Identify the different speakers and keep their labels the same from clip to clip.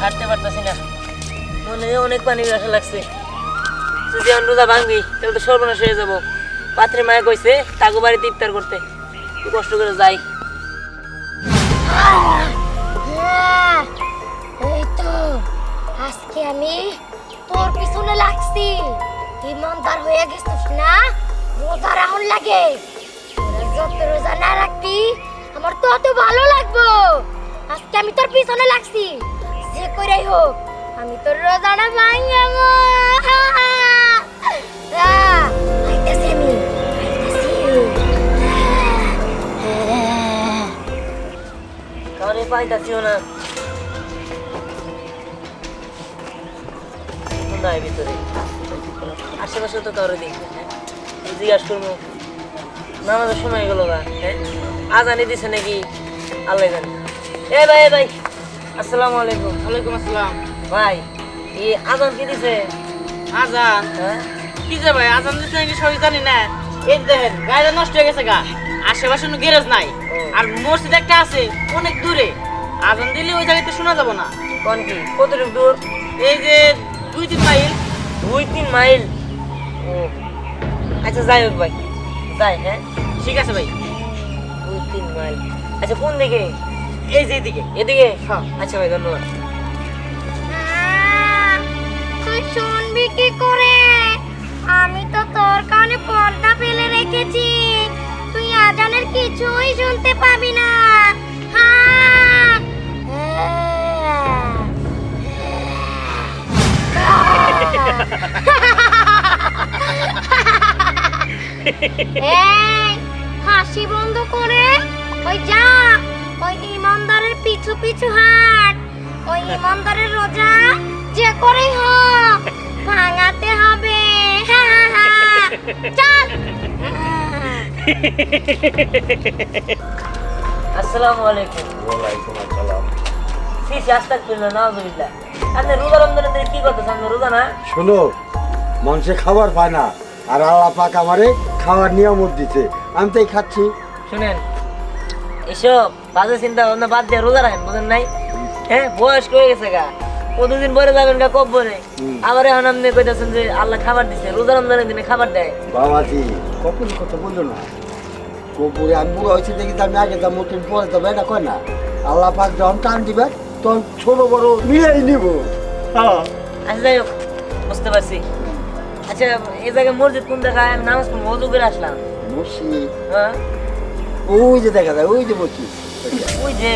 Speaker 1: হাঁটতে পারতেছি না। মনে অনেক পানি পিপাসা লাগছে। যদি আমি রোজা ভাঙবি তাহলে তো সর্বনাশ হয়ে যাব। পাত্রে মায়ে কইছে তাগো বাড়িতে ইফতার করতে। কষ্ট করে যাই।
Speaker 2: হ্যাঁ, আজকে আমি তোর পিছনে লাগছি। ইমানদার হয়ে গেছিস না? রোজা রাহুল লাগে। যত রোজা না রাখবি আমার তত ভালো লাগবো। আজকে আমি তোর পিছনে লাগছি। যে করেই হোক। আমি তোর রোজাটা আহ।
Speaker 1: কারণে পাইতাছিও না। নাই ভিতরে আশেপাশে তো কারও দেখবে হ্যাঁ? জিজ্ঞাসা করব। নামাজের সময় গেল গা হ্যাঁ? আজানি দিছে নাকি? আল্লাহ জানে। এ ভাই এ ভাই। আসসালামু আলাইকুম।
Speaker 3: ওয়ালাইকুম আসসালাম।
Speaker 1: ভাই এই আজান কি দিছে?
Speaker 3: আজান?
Speaker 1: হ্যাঁ?
Speaker 3: কি যে ভাই আজান দিতে নাকি সবাই জানি না। এই দেখেন গাড়িটা নষ্ট হয়ে গেছে গা। আশেপাশে কোনো গ্যারেজ নাই। আর মসজিদ একটা আছে অনেক দূরে। আজান দিলে ওই জায়গাতে শোনা যাব না।
Speaker 1: কোন কি? কতটুকু দূর?
Speaker 3: এই যে দুই তিন মাইল।
Speaker 1: দুই তিন মাইল? ও। আচ্ছা যাই হোক ভাই। যাই হ্যাঁ?
Speaker 3: ঠিক আছে ভাই।
Speaker 1: দুই তিন মাইল। আচ্ছা কোন দিকে?
Speaker 3: এই যে এদিকে
Speaker 1: এদিকে।
Speaker 3: হ্যাঁ।
Speaker 1: আচ্ছা ভাই ধন্যবাদ।
Speaker 2: তুই শুনবি কি করে? আমি তো তোর কানে পর্দা ফেলে রেখেছি। তুই আজানের কিছুই শুনতে পাবি না। হ্যাঁ। হাসি বন্ধ করে। ওই যা। ওই ইমানদারের পিছু পিছু হাট। ওই ইমানদারের রোজা যে করেই হোক ভাঙাতে হবে। হা, হা, হা। চল।
Speaker 1: আসসালামু আলাইকুম।
Speaker 4: ওয়ালাইকুম আসসালাম।
Speaker 1: সি সি আস্তাগফিরুল্লাহ নাউজুবিল্লাহ। আপনি রোজা রমজানের কি করতেছেন রোজা না?
Speaker 4: শোনো মানুষে খাবার পায় না। আর আল্লাহ পাক আমারে খাওয়ার নিয়ামত দিছে। আমি তাই খাচ্ছি।
Speaker 1: শুনেন এসব বাজে চিন্তা ভাবনা বাদ দিয়ে রোজা রাখেন বুঝেন নাই? হ্যাঁ বয়স হয়ে গেছে গা। কতদিন পরে যাবেন গা কব্বরে। আবার এখন আপনি কইতেছেন যে আল্লাহ খাবার দিছে রোজা রমজানের দিনে খাবার দেয়।
Speaker 4: বাবাজি কখন কথা বলল না। কপুরে আমি বুড়ো হয়েছি দেখি আমি আগে যাব তুমি পরে যাব এটা কয় না? আল্লাহ পাক যখন টান দিবে তখন ছোট বড় মিলাই নিব।
Speaker 1: আচ্ছা যাই হোক বুঝতে পারছি। আচ্ছা এই জায়গায় মসজিদ কোন জায়গায় আমি নামাজ পড়ব অজু করে আসলাম।
Speaker 4: মসজিদ?
Speaker 1: হ্যাঁ।
Speaker 4: ওই যে দেখা যায় ওই যে মসজিদ
Speaker 1: ওই যে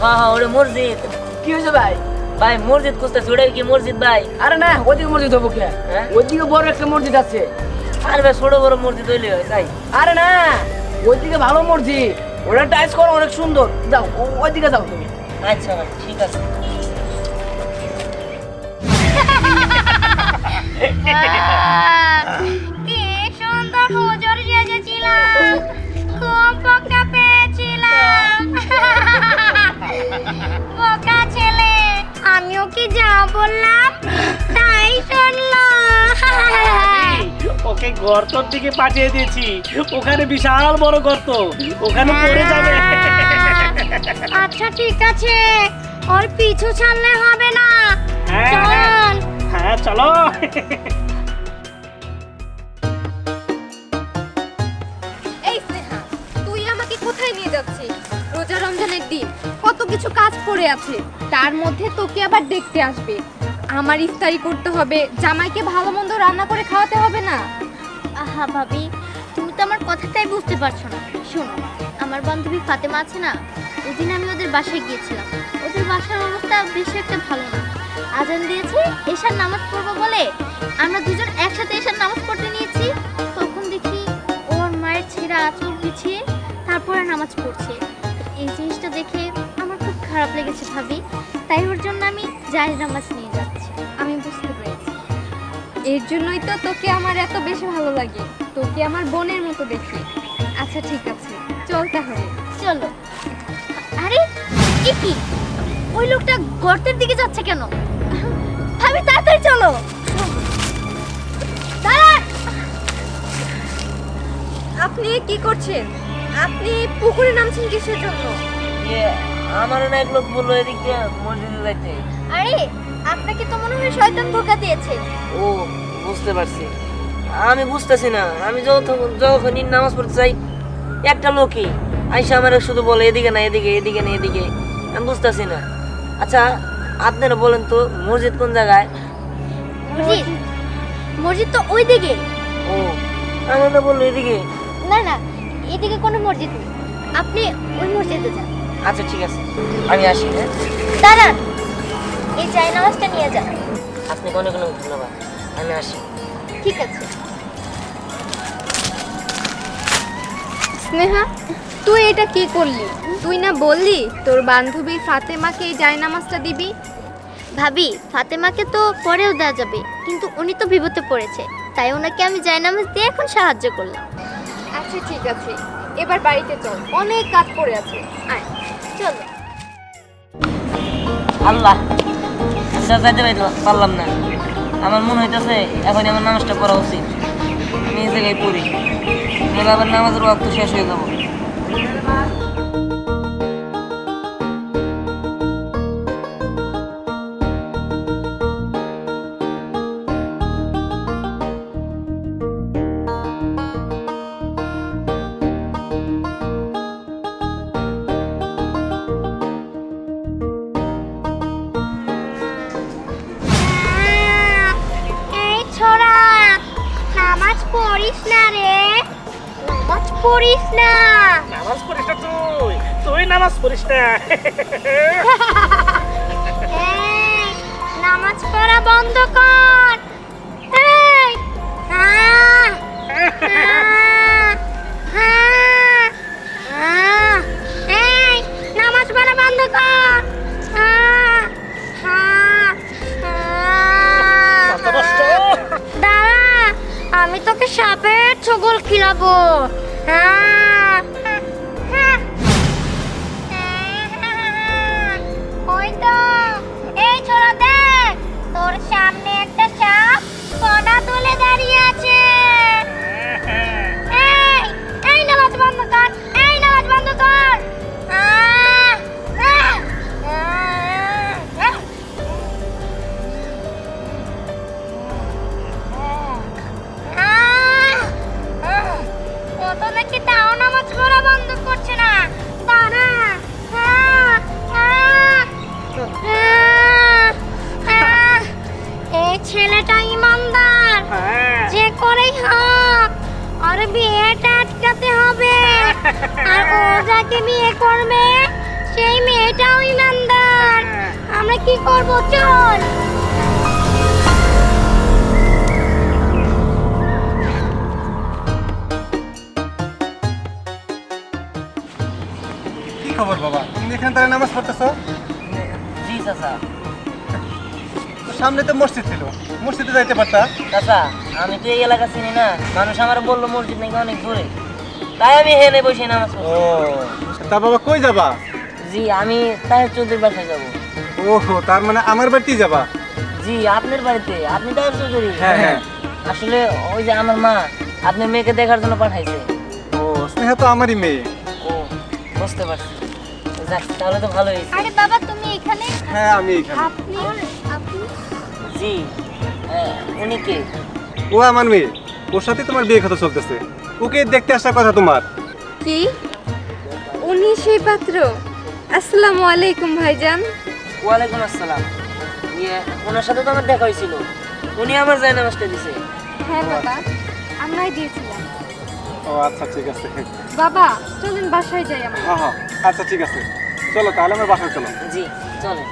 Speaker 1: হ্যাঁ হ্যাঁ ওটা মসজিদ।
Speaker 3: কি হয়েছে ভাই?
Speaker 1: ভাই মসজিদ খুঁজতেছি ওটা কি মসজিদ ভাই?
Speaker 3: আরে না ওদিকে মসজিদ হব কে?
Speaker 1: হ্যাঁ?
Speaker 3: ওইদিকে বড় একটা মসজিদ আছে।
Speaker 1: আর ভাই ছোট বড় মসজিদ হইলে হয় তাই?
Speaker 3: আরে না ওইদিকে ভালো মসজিদ। ওটা টাইস করো অনেক সুন্দর। যাও ওইদিকে যাও তুমি।
Speaker 1: আচ্ছা ভাই ঠিক আছে।
Speaker 2: কি বোকা ছেলে আমিও কি যা বললাম? তাই শুনলো।
Speaker 5: ওকে গর্তর দিকে পাঠিয়ে দিয়েছি। ওখানে বিশাল বড় গর্ত। ওখানে পড়ে যাবে।
Speaker 2: আচ্ছা ঠিক আছে। ওর পিছু ছাড়লে হবে না।
Speaker 5: হ্যাঁ,
Speaker 2: চল
Speaker 5: হ্যাঁ চলো।
Speaker 6: পড়ে আছে। তার মধ্যে তোকে আবার দেখতে আসবে। আমার ইফতারি করতে হবে। জামাইকে ভালো মন্দ রান্না করে খাওয়াতে হবে না।
Speaker 7: আহা ভাবি, তুমি তো আমার কথাটাই বুঝতে পারছ না। শোনো, আমার বান্ধবী ফাতেমা আছে না? ওদিন আমি ওদের বাসায় গিয়েছিলাম। ওদের বাসার অবস্থা বেশি একটা ভালো না। আজান দিয়েছে, এশার নামাজ পড়ব বলে। আমরা দুজন একসাথে এশার নামাজ পড়তে নিয়েছি। তখন দেখি ওর মায়ের ছেঁড়া আঁচল পিছিয়ে তারপরে নামাজ পড়ছে। এই জিনিসটা দেখে খারাপ লেগেছে ভাবি তাই ওর জন্য আমি জাহের নামাজ নিয়ে যাচ্ছি।
Speaker 6: আমি বুঝতে পেরেছি। এর জন্যই তো তোকে আমার এত বেশি ভালো লাগে। তোকে আমার বোনের মতো দেখি আচ্ছা ঠিক আছে। চল তাহলে।
Speaker 7: চলো। আরে এ কি? ওই লোকটা গর্তের দিকে যাচ্ছে কেন? ভাবি তাড়াতাড়ি চলো।
Speaker 6: আপনি কি করছেন? আপনি পুকুরে নামছেন কিসের জন্য?
Speaker 1: ইয়ে আমার না এক লোক বলল এদিক দিয়ে মসজিদে যাইতে।
Speaker 7: আরে আপনাকে তো মনে হয় শয়তান ধোকা দিয়েছে।
Speaker 1: ও বুঝতে পারছি। আমি বুঝতেছি না। আমি যখন যখনই নামাজ পড়তে চাই একটা লোকই আইসা আমার শুধু বলে এদিকে না এদিকে এদিকে না এদিকে। আমি বুঝতেছি না। আচ্ছা আপনারা বলেন তো মসজিদ কোন জায়গায়?
Speaker 7: মসজিদ? মসজিদ তো ওই দিকে
Speaker 1: ও আমি তো বলল এদিকে।
Speaker 7: না না এদিকে কোনো মসজিদ নেই। আপনি ওই মসজিদে যান।
Speaker 1: আচ্ছা ঠিক আছে। আমি আসি হ্যাঁ?
Speaker 7: দাঁড়ান। এই চাই নামাজটা নিয়ে যান।
Speaker 1: আপনাকে অনেক অনেক ধন্যবাদ। আমি আসি।
Speaker 7: ঠিক আছে।
Speaker 6: স্নেহা তুই এটা কি করলি? তুই না বললি তোর বান্ধবী ফাতেমাকে এই জায়নামাজটা দিবি?
Speaker 7: ভাবি ফাতেমাকে তো পরেও দেওয়া যাবে কিন্তু উনি তো বিপদে পড়েছে তাই ওনাকে আমি জায়নামাজ দিয়ে এখন সাহায্য করলাম।
Speaker 6: আচ্ছা ঠিক আছে। এবার বাড়িতে চল অনেক কাজ পড়ে আছে। আয়।
Speaker 7: চলো।
Speaker 1: আল্লাহ আমি যাইতে পারলাম- না। আমার মনে হইতেছে, এখন আমার নামাজটা পড়া উচিত। আমি এই জায়গায় পড়ি। আমার আবার নামাজের ওয়াক্ত শেষ হয়ে যাব।
Speaker 2: না রে। নামাজ পড়িস না।
Speaker 5: নামাজ পড়িস না তুই। তুই নামাজ পড়িস না।
Speaker 2: নামাজ পড়া বন্ধ কর। খিলাবো হ্যাঁ। নাকি তাও নামাজ পড়া বন্ধ করছে না দাঁড়া! আহ! আহ! আহ! এই ছেলেটা ইমানদার
Speaker 5: হ্যাঁ
Speaker 2: যে করেই হোক আর বিয়েটা আটকাতে হবে আর ও যাকে বিয়ে করবে সেই মেয়েটাও ইমানদার আমরা কি করব চল
Speaker 8: খবর বাবা? তুমি এখানে তারা নামাজ পড়তেছো?
Speaker 1: জি চাচা।
Speaker 8: সামনে তো মসজিদ ছিল। মসজিদে যাইতে পারতা?
Speaker 1: চাচা আমি তো এই এলাকা চিনি না। মানুষ আমার বলল মসজিদ নাকি অনেক দূরে। তাই আমি হেনে বসে নামাজ
Speaker 8: ও তা বাবা কই যাবা?
Speaker 1: জি আমি তাহের চৌধুরীর বাসায় যাব।
Speaker 8: ওহো তার মানে আমার বাড়িতেই যাবা?
Speaker 1: জি আপনার বাড়িতে। আপনি তাহের চৌধুরী?
Speaker 8: হ্যাঁ, হ্যাঁ।
Speaker 1: আসলে ওই যে আমার মা আপনার মেয়েকে দেখার জন্য পাঠাইছে।
Speaker 8: ও স্নেহা তো আমারই মেয়ে।
Speaker 1: ও বুঝতে পারছি। যাক তাহলে তো ভালোই
Speaker 7: আরে বাবা তুমি এখানে?
Speaker 8: হ্যাঁ আমি এখানে।
Speaker 7: আপনি? আপনি?
Speaker 1: জি হ্যাঁ, উনি কে?
Speaker 8: ও আমার মেয়ে। ওর সাথে তোমার বিয়ে কথা চলতেছে। ওকে দেখতে আসার কথা তোমার।
Speaker 6: কি? উনি সেই পাত্র। আসসালামু আলাইকুম ভাইজান।
Speaker 1: ওয়ালাইকুম আসসালাম। ইয়ে ওনার সাথে তো আমার দেখা হয়েছিল। উনি আমার যায় নামাজটা দিছে।
Speaker 6: হ্যাঁ বাবা। আমরাই দিয়েছিলাম
Speaker 8: ও আচ্ছা ঠিক আছে।
Speaker 6: বাবা চলেন বাসায় যাই আমরা।
Speaker 8: হ্যাঁ, হ্যাঁ আচ্ছা ঠিক আছে। চলো তাহলে আমরা বাসায় চলো।
Speaker 1: জি চলো।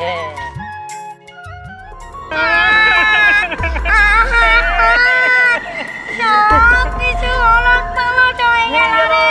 Speaker 1: হ্যাঁ।
Speaker 2: সব কিছু অলক হয়ে গেল রে।